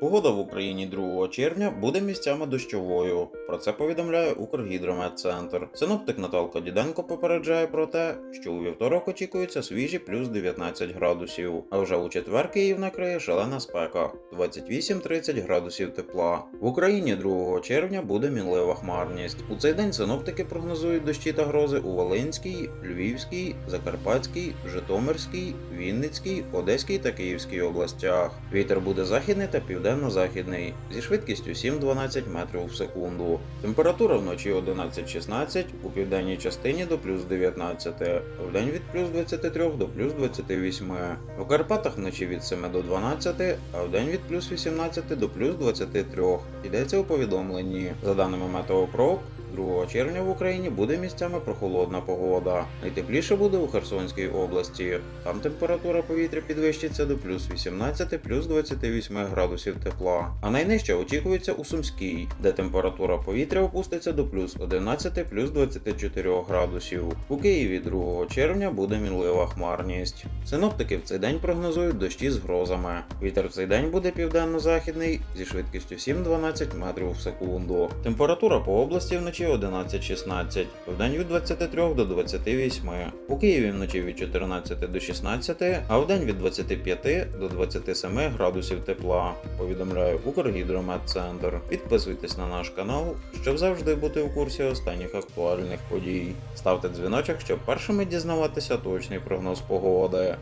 Погода в Україні 2 червня буде місцями дощовою. Про це повідомляє Укргідрометцентр. Синоптик Наталка Діденко попереджає про те, що у вівторок очікується свіжі плюс 19 градусів. А вже у четвер Київ накриє шалена спека 28-30 градусів тепла. В Україні 2 червня буде мінлива хмарність. У цей день синоптики прогнозують дощі та грози у Волинській, Львівській, Закарпатській, Житомирській, Вінницькій, Одеській та Київській областях. Вітер буде західний та південно-західний зі швидкістю 7-12 метрів в секунду. Температура вночі 11-16, у південній частині до плюс 19, а вдень від плюс 23 до плюс 28. У Карпатах вночі від 7 до 12, а вдень від плюс 18 до плюс 23. Йдеться у повідомленні. За даними Метеопрок, 2 червня в Україні буде місцями прохолодна погода. Найтепліше буде у Херсонській області. Там температура повітря підвищиться до плюс 18 плюс 28 градусів тепла. А найнижча очікується у Сумській, де температура повітря опуститься до плюс 11 плюс 24 градусів. У Києві 2 червня буде мінлива хмарність. Синоптики в цей день прогнозують дощі з грозами. Вітер в цей день буде південно-західний зі швидкістю 7-12 метрів в секунду. Температура по області вночі 11-16, вдень від 23 до 28. У Києві вночі від 14 до 16, а вдень від 25 до 27 градусів тепла. Повідомляє Укргідрометцентр. Підписуйтесь на наш канал, щоб завжди бути у курсі останніх актуальних подій. Ставте дзвіночок, щоб першими дізнаватися точний прогноз погоди.